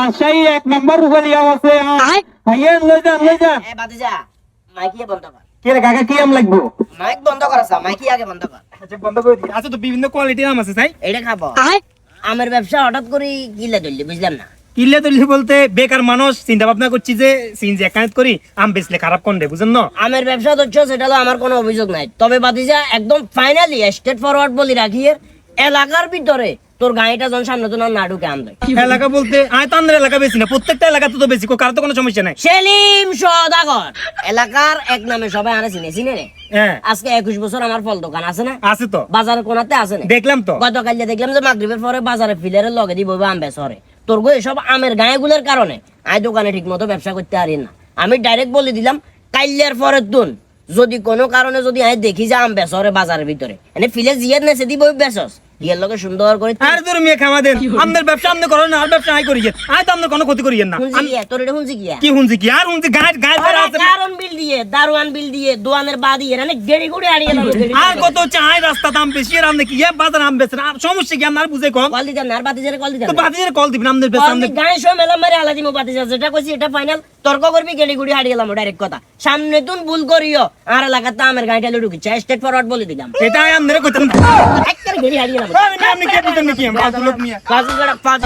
রাজশাহী এক নম্বর রুবেলি আছে। হাইয়েন লই যান লই যান এ মাইকি বন্ধ কর। কে রে কাকা কি আম লাগবো? মাইক বন্ধ কর সা। মাইকি আগে বন্ধ কর। আচ্ছা বন্ধ করে দিই আচ্ছা তো বিভিন্ন কোয়ালিটির আম আছে তাই এটা খাব। আমের ব্যবসা হঠাৎ করে গিলে ধরলি বুঝলাম না। কিল্লে তুলি বলতে বেকার মানুষ চিন্তা ভাবনা করছি যে সিনজি একাউন্ট করি আম বেচলে খারাপ কোন রে বুঝেন না? আমের ব্যবসা ধরছো সেটা তো আমার কোনো অভিযোগ নাই। তবে বাতিজা একদম ফাইনালি স্টেট ফরওয়ার্ড বলি রাখি এর এলাকার ভিতরে তোর গাড়িটা যখন সামনে তো না ঢুকে আনবে। এলাকা বলতে তো আমাদের এলাকা বেশি না প্রত্যেকটা এলাকাতে তো বেশি কারও তো কোনো সমস্যা নাই। সেলিম সদাগর। এলাকার এক নামে সবাই আনে চিনে চিনে রে হ্যাঁ। আজকে একুশ বছর আমার ফল দোকান আছে না? আছে তো। কোনাতে আছে না? দেখলাম তো। গতকাল দেখলাম যে মাগরিবের পরে বাজারে ফিলের লগে দিব আম বেচরে তোর গো এসব আমের গায়েগুলোর কারণে। আমি দোকানে ঠিক মতো ব্যবসা করতে পারি না। আমি ডাইরেক্ট বলে দিলাম কাইলের পরের দুন যদি কোনো কারণে যদি আমি দেখি যে আম বেচরে বাজারের ভিতরে। এনে ফিলে জিয়ার নেছে দিব বেচস ইয়ের লগে সুন্দর করে আর তোর মেয়ে খামা দেন। আমাদের ব্যবসা আপনি করেন না আর ব্যবসা আই করি আই তো আপনার কোনো ক্ষতি করিয়েন না। তোর এটা গিয়া। কি হুনছি কি আর গায়ে গায়ে বেড়া আছে। কারণ বিল দিয়ে দারোয়ান বিল দিয়ে দোয়ানের বা দিয়ে এনে গেড়ি গুড়ি এলাম আর কত আই রাস্তা দাম বেশি আর আপনি কি? ইয়ে বাজার আম বেচেন। আর সমস্যা কি? আপনার বুঝে কম। কল দিতাম না আর বাতি জেরে কল দিতাম তো বাজারে কল দিবেন আমাদের ব্যবসা আমাদের গায়ে সব মেলা মারে বাতি যেটা কইছি এটা ফাইনাল তর্ক করবি গুড়ি হারিয়ে গেলাম ডাইরেক্ট কথা। সামনে তুন ভুল করিও। আর এলাকাতে আমের গাড়িটা লুডুকি চাই স্টেট ফরওয়ার্ড বলে দিলাম। এটা আমি কইতাম একটা গেড়ি হারিয়ে গেলাম আপনি কি বুঝেন নাকি আমি ফালতু লোক নিয়ে পাঁচ পাঁচ